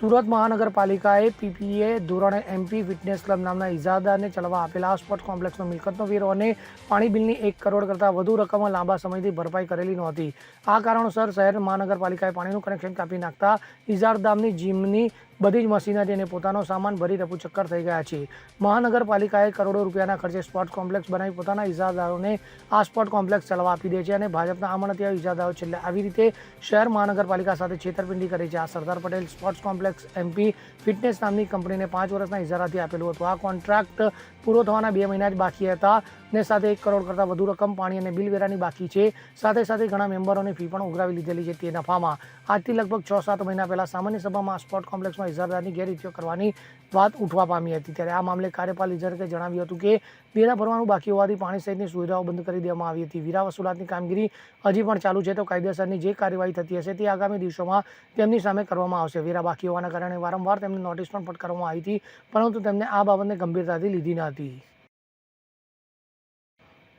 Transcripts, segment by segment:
સુરત મહાનગરપાલિકાએ પીપીએ ધોરણે MP fitness club નામના ઇજાદારને ચલાવવા આપેલા સ્પોર્ટ કોમ્પ્લેક્સનો મિલકતનો વેરો અને પાણી બિલની એક કરોડ કરતાં વધુ રકમ લાંબા સમયથી ભરપાઈ કરેલી નહોતી. આ કારણોસર શહેર મહાનગરપાલિકાએ પાણીનું કનેક્શન કાપી નાખતા ઇજારદારની જીમની બધી જ મશીનરી અને પોતાનો સામાન ભરી રફુચક્કર થઈ ગયા છે મહાનગરપાલિકાએ કરોડો રૂપિયાના ખર્ચે સ્પોર્ટ કોમ્પ્લેક્સ બનાવી પોતાના ઇજાદારોને આ સ્પોર્ટ કોમ્પ્લેક્સ ચલાવવા આપી દે છે અને ભાજપના આમણત્યા ઇજાદારો છેલ્લે આવી રીતે શહેર મહાનગરપાલિકા સાથે છેતરપિંડી કરે છે. આ Sardar Patel sports complex MP fitness નામની કંપનીને પાંચ વર્ષના ઇજારાથી આપેલું હતું. આ કોન્ટ્રાક્ટ પૂરો થવાના બે મહિના જ બાકી હતા ને સાથે એક કરોડ કરતાં વધુ રકમ પાણી અને બિલ વેરાની બાકી છે. સાથે સાથે ઘણા મેમ્બરોની ફી પણ ઉઘરાવી લીધેલી છે તે નફામાં. આજથી લગભગ છ સાત મહિના પહેલા સામાન્ય સભામાં સ્પોર્ટ કોમ્પ્લેક્સમાં ઇજારદારની ગેરરીતિઓ કરવાની વાત ઉઠવા પામી હતી. ત્યારે આ મામલે કાર્યપાલ ઇજારકે જણાવ્યું હતું કે વેરા ભરવાનું બાકી હોવાથી પાણી સહિતની સુવિધાઓ બંધ કરી દેવામાં આવી હતી. વીરા વસૂલાતની કામગીરી હજી પણ ચાલુ છે, તો કાયદેસરની જે કાર્યવાહી થતી હશે તે આગામી દિવસોમાં તેમની સામે કરવામાં આવશે. વેરા બાકી હોવાના કારણે વારંવાર તેમને નોટિસ પણ ફટકારવામાં આવી હતી, પરંતુ તેમને આ બાબતને ગંભીરતાથી લીધી ન હતી.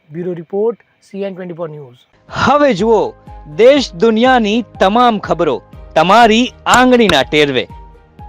Bureau report, CN twenty four news. હવે જુઓ, દેશ દુનિયાની તમામ ખબરો તમારી આંગળીના ટેરવે.